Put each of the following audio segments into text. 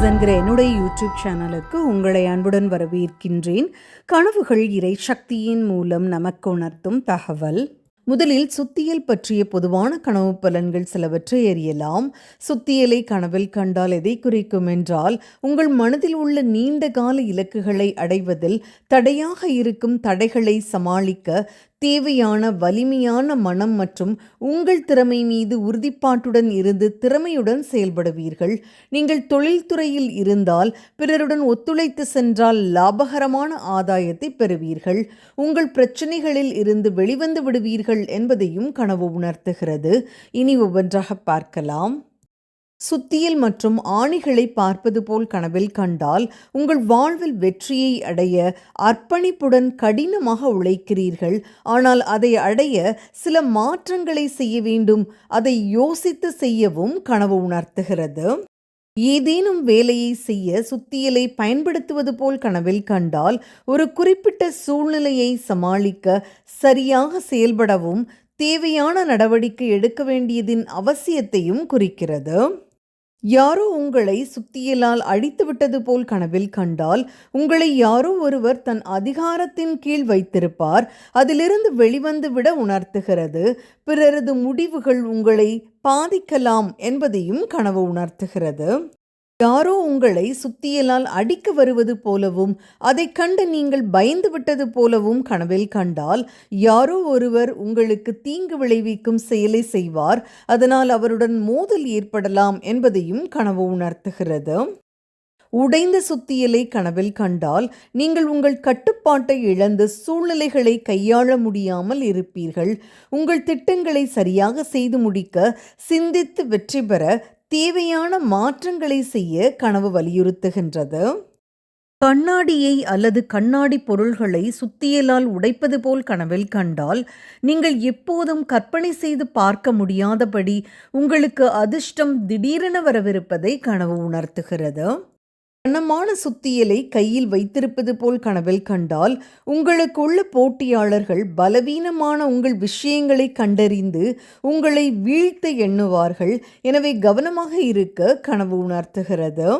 Tax என்கிற என்னுடைய YouTube சேனலுக்கு உங்களை அன்புடன் வரவேற்கின்றேன். கனவுகள் இறை சக்தியின் மூலம் நமக்கு உணர்த்தும் தகவல். முதலில் சுத்தியல் பற்றிய பொதுவான கனவு பலன்கள் சிலவற்றை அறியலாம். சுத்தியலை கனவில் கண்டால் எதை குறிக்கும் என்றால் உங்கள் மனதில் உள்ள நீண்ட கால இலக்குகளை அடைவதில் தடையாக இருக்கும் தடைகளை சமாளிக்க தேவையான வலிமையான மனம் மற்றும் உங்கள் திறமை மீது உறுதிப்பாட்டுடன் இருந்து திறமையுடன் செயல்படுவீர்கள். நீங்கள் தொழில்துறையில் இருந்தால் பிறருடன் ஒத்துழைத்து சென்றால் லாபகரமான ஆதாயத்தை பெறுவீர்கள். உங்கள் பிரச்சனைகளில் இருந்து வெளிவந்து விடுவீர்கள் என்பதையும் கனவு உணர்த்துகிறது. இனி ஒவ்வொன்றாக பார்க்கலாம். சுத்தியல் மற்றும் ஆணிகளை பார்ப்பது போல் கனவில் கண்டால் உங்கள் வாழ்வில் வெற்றியை அடைய அர்ப்பணிப்புடன் கடினமாக உழைக்கிறீர்கள். ஆனால் அதை அடைய சில மாற்றங்களை செய்ய வேண்டும். அதை யோசித்து செய்யவும் கனவு உணர்த்துகிறது. ஏதேனும் வேலையை செய்ய சுத்தியலை பயன்படுத்துவது போல் கனவில் கண்டால் ஒரு குறிப்பிட்ட சூழ்நிலையை சமாளிக்க சரியாக செயல்படவும் தேவையான நடவடிக்கை எடுக்க வேண்டியதின் அவசியத்தையும் குறிக்கிறது. யாரோ உங்களை சுத்தியலால் அழித்துவிட்டது போல் கனவில் கண்டால் உங்களை யாரோ ஒருவர் தன் அதிகாரத்தின் கீழ் வைத்திருப்பார். அதிலிருந்து வெளிவந்து விட உணர்த்துகிறது. பிறரது முடிவுகள் உங்களை பாதிக்கலாம் என்பதையும் கனவு உணர்த்துகிறது. யாரோ உங்களை சுத்தியலால் அடிக்க வருவது போலவும் அதை கண்டு நீங்கள் பயந்து விட்டது போலவும் கனவில் கண்டால் யாரோ ஒருவர் உங்களுக்கு தீங்கு விளைவிக்கும் செயலை செய்வார் அதனால் அவருடன் மோதல் ஏற்படலாம் என்பதையும் கனவு உணர்த்துகிறது. உடைந்த சுத்தியலை கனவில் கண்டால் நீங்கள் உங்கள் கட்டுப்பாட்டை இழந்து சூழ்நிலைகளை கையாள முடியாமல் இருப்பீர்கள். உங்கள் திட்டங்களை சரியாக செய்து முடிக்க சிந்தித்து வெற்றி பெற தேவையான மாற்றங்களை செய்ய கனவு வலியுறுத்துகின்றது. கண்ணாடியை அல்லது கண்ணாடி பொருள்களை சுத்தியலால் உடைப்பது போல் கனவில் கண்டால் நீங்கள் எப்போதும் கற்பனை செய்து பார்க்க முடியாதபடி உங்களுக்கு அதிர்ஷ்டம் திடீரென வரவிருப்பதை கனவு உணர்த்துகிறது. கனமான சுத்தியலை கையில் வைத்திருப்பது போல் கனவில் கண்டால் உங்களுக்குள்ள போட்டியாளர்கள் பலவீனமான உங்கள் விஷயங்களை கண்டறிந்து உங்களை வீழ்த்த எண்ணுவார்கள். எனவே கவனமாக இருக்க கனவு உணர்த்துகிறது.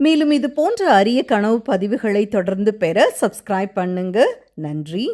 மேலும் இது போன்ற அரிய கனவு பதிவுகளை தொடர்ந்து பெற சப்ஸ்கிரைப் பண்ணுங்க. நன்றி.